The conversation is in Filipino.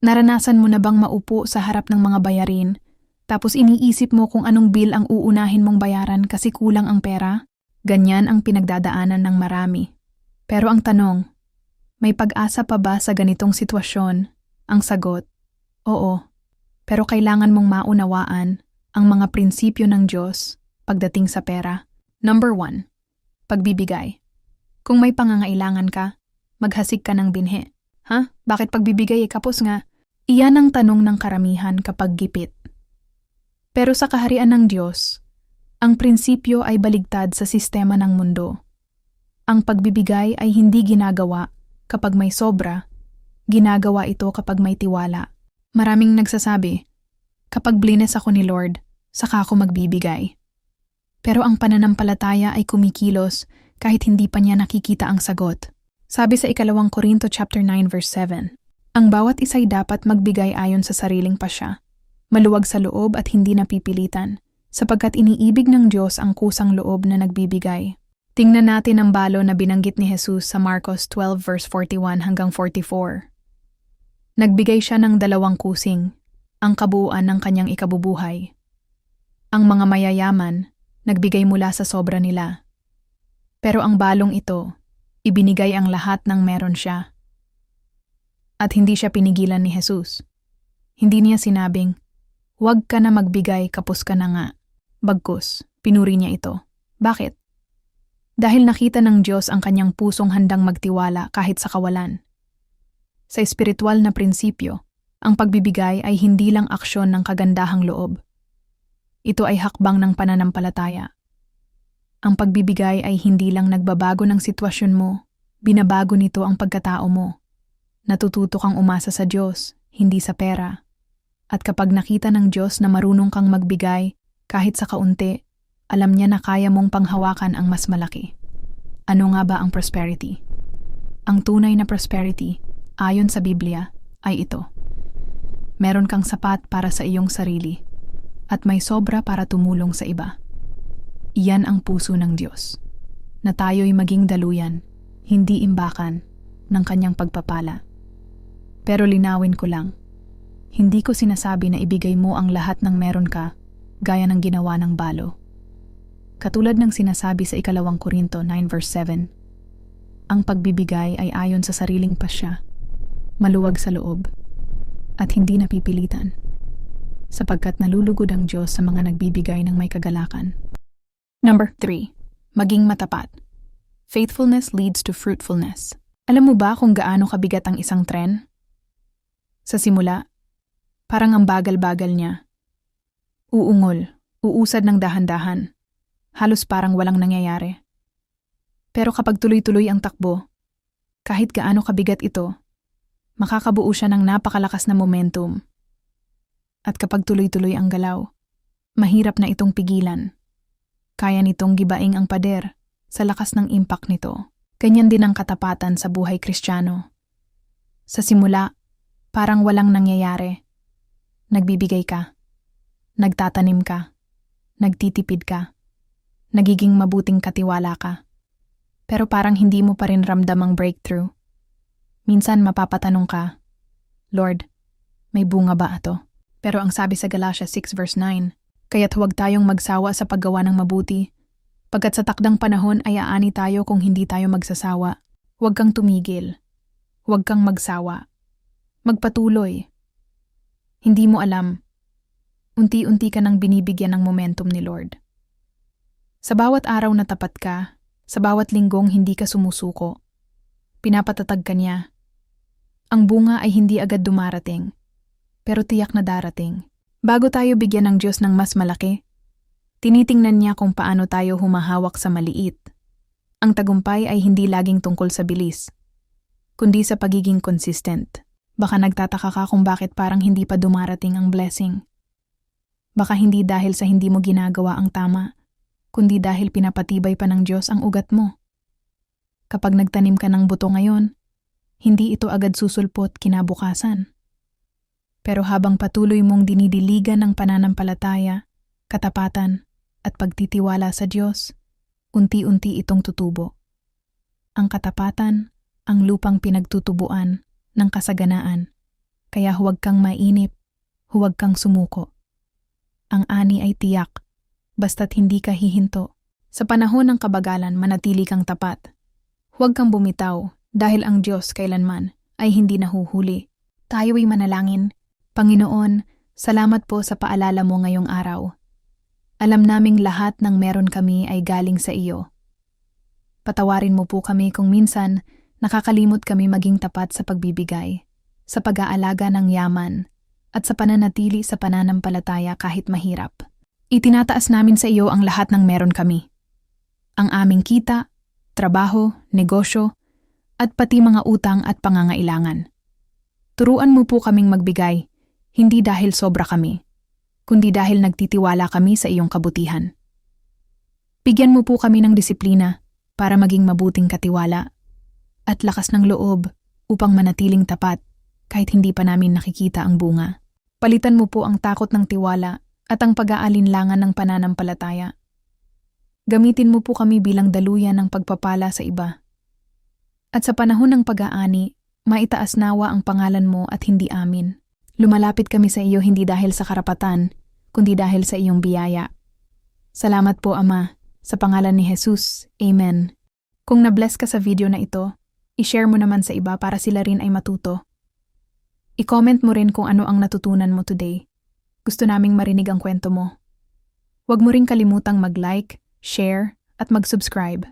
Naranasan mo na bang maupo sa harap ng mga bayarin, tapos iniisip mo kung anong bill ang uunahin mong bayaran kasi kulang ang pera? Ganyan ang pinagdadaanan ng marami. Pero ang tanong, may pag-asa pa ba sa ganitong sitwasyon? Ang sagot, oo. Pero kailangan mong maunawaan ang mga prinsipyo ng Diyos pagdating sa pera. Number 1. Pagbibigay. Kung may pangangailangan ka, maghasik ka ng binhi. Ha? Bakit pagbibigay eh kapos nga? Iyan ang tanong ng karamihan kapag gipit. Pero sa kaharian ng Diyos, ang prinsipyo ay baligtad sa sistema ng mundo. Ang pagbibigay ay hindi ginagawa kapag may sobra, ginagawa ito kapag may tiwala. Maraming nagsasabi, kapag blines ako ni Lord, saka ako magbibigay. Pero ang pananampalataya ay kumikilos kahit hindi pa niya nakikita ang sagot. Sabi sa ikalawang Korinto chapter 9 verse 7, ang bawat isa'y dapat magbigay ayon sa sariling pasya, maluwag sa loob at hindi napipilitan, sapagkat iniibig ng Diyos ang kusang loob na nagbibigay. Tingnan natin ang balo na binanggit ni Jesus sa Marcos 12 verse 41 hanggang 44. Nagbigay siya ng dalawang kusing, ang kabuuan ng kanyang ikabubuhay. Ang mga mayayaman, nagbigay mula sa sobra nila. Pero ang balong ito, ibinigay ang lahat ng meron siya. At hindi siya pinigilan ni Jesus. Hindi niya sinabing, huwag ka na magbigay kapos ka na nga. Bagkus, pinuri niya ito. Bakit? Dahil nakita ng Diyos ang kanyang pusong handang magtiwala kahit sa kawalan. Sa espiritual na prinsipyo, ang pagbibigay ay hindi lang aksyon ng kagandahang loob. Ito ay hakbang ng pananampalataya. Ang pagbibigay ay hindi lang nagbabago ng sitwasyon mo, binabago nito ang pagkatao mo. Natututo kang umasa sa Diyos, hindi sa pera. At kapag nakita ng Diyos na marunong kang magbigay, kahit sa kaunti, alam niya na kaya mong panghawakan ang mas malaki. Ano nga ba ang prosperity? Ang tunay na prosperity, ayon sa Biblia, ay ito. Meron kang sapat para sa iyong sarili, at may sobra para tumulong sa iba. Iyan ang puso ng Diyos, na tayo'y maging daluyan, hindi imbakan, ng kanyang pagpapala. Pero linawin ko lang, hindi ko sinasabi na ibigay mo ang lahat ng meron ka, gaya ng ginawa ng balo. Katulad ng sinasabi sa ikalawang Korinto 9 verse 7, ang pagbibigay ay ayon sa sariling pasya, maluwag sa loob, at hindi napipilitan, sapagkat nalulugod ang Diyos sa mga nagbibigay ng may kagalakan. Number 3. Maging matapat. Faithfulness leads to fruitfulness. Alam mo ba kung gaano kabigat ang isang tren? Sa simula, parang ang bagal-bagal niya. Uungol, uusad ng dahan-dahan. Halos parang walang nangyayari. Pero kapag tuloy-tuloy ang takbo, kahit gaano kabigat ito, makakabuo siya ng napakalakas na momentum. At kapag tuloy-tuloy ang galaw, mahirap na itong pigilan. Kaya nitong gibaing ang pader sa lakas ng impact nito. Ganyan din ang katapatan sa buhay kristyano. Sa simula, Parang walang nangyayari. Nagbibigay ka. Nagtatanim ka. Nagtitipid ka. Nagiging mabuting katiwala ka. Pero parang hindi mo pa rin ramdam ang breakthrough. Minsan mapapatanong ka, Lord, may bunga ba ito? Pero ang sabi sa Galatia 6 verse 9, kaya't huwag tayong magsawa sa paggawa ng mabuti. Pagkat sa takdang panahon ay aani tayo kung hindi tayo magsasawa. Huwag kang tumigil. Huwag kang magsawa. Magpatuloy. Hindi mo alam. Unti-unti ka nang binibigyan ng momentum ni Lord. Sa bawat araw na tapat ka, sa bawat linggong hindi ka sumusuko, pinapatatag ka niya. Ang bunga ay hindi agad dumarating, pero tiyak na darating. Bago tayo bigyan ng Diyos ng mas malaki, tinitingnan niya kung paano tayo humahawak sa maliit. Ang tagumpay ay hindi laging tungkol sa bilis, kundi sa pagiging consistent. Baka nagtataka ka kung bakit parang hindi pa dumarating ang blessing. Baka hindi dahil sa hindi mo ginagawa ang tama, kundi dahil pinapatibay pa ng Diyos ang ugat mo. Kapag nagtanim ka ng buto ngayon, hindi ito agad susulpot kinabukasan. Pero habang patuloy mong dinidiligan ng pananampalataya, katapatan, at pagtitiwala sa Diyos, unti-unti itong tutubo. Ang katapatan, ang lupang pinagtutubuan, ng kasaganaan, Kaya huwag kang mainip, huwag kang sumuko. Ang ani ay tiyak, basta't hindi ka hihinto. Sa panahon ng kabagalan, manatili kang tapat. Huwag kang bumitaw, dahil ang Diyos kailanman ay hindi nahuhuli. Tayo ay manalangin. Panginoon, salamat po sa paalala mo ngayong araw. Alam naming lahat ng meron kami ay galing sa iyo. Patawarin mo po kami kung minsan nakakalimot kami maging tapat sa pagbibigay, sa pag-aalaga ng yaman, at sa pananatili sa pananampalataya kahit mahirap. Itinataas namin sa iyo ang lahat ng meron kami. Ang aming kita, trabaho, negosyo, at pati mga utang at pangangailangan. Turuan mo po kaming magbigay, hindi dahil sobra kami, kundi dahil nagtitiwala kami sa iyong kabutihan. Bigyan mo po kami ng disiplina para maging mabuting katiwala at lakas ng loob upang manatiling tapat kahit hindi pa namin nakikita ang bunga. Palitan mo po ang takot ng tiwala at ang pag-aalinlangan ng pananampalataya. Gamitin mo po kami bilang daluyan ng pagpapala sa iba. At sa panahon ng pag-aani, maitaas nawa ang pangalan mo at hindi amin. Lumalapit kami sa iyo hindi dahil sa karapatan, kundi dahil sa iyong biyaya. Salamat po, Ama. Sa pangalan ni Jesus. Amen. Kung na-bless ka sa video na ito, i-share mo naman sa iba para sila rin ay matuto. I-comment mo rin kung ano ang natutunan mo today. Gusto naming marinig ang kwento mo. Huwag mo rin kalimutang mag-like, share, at mag-subscribe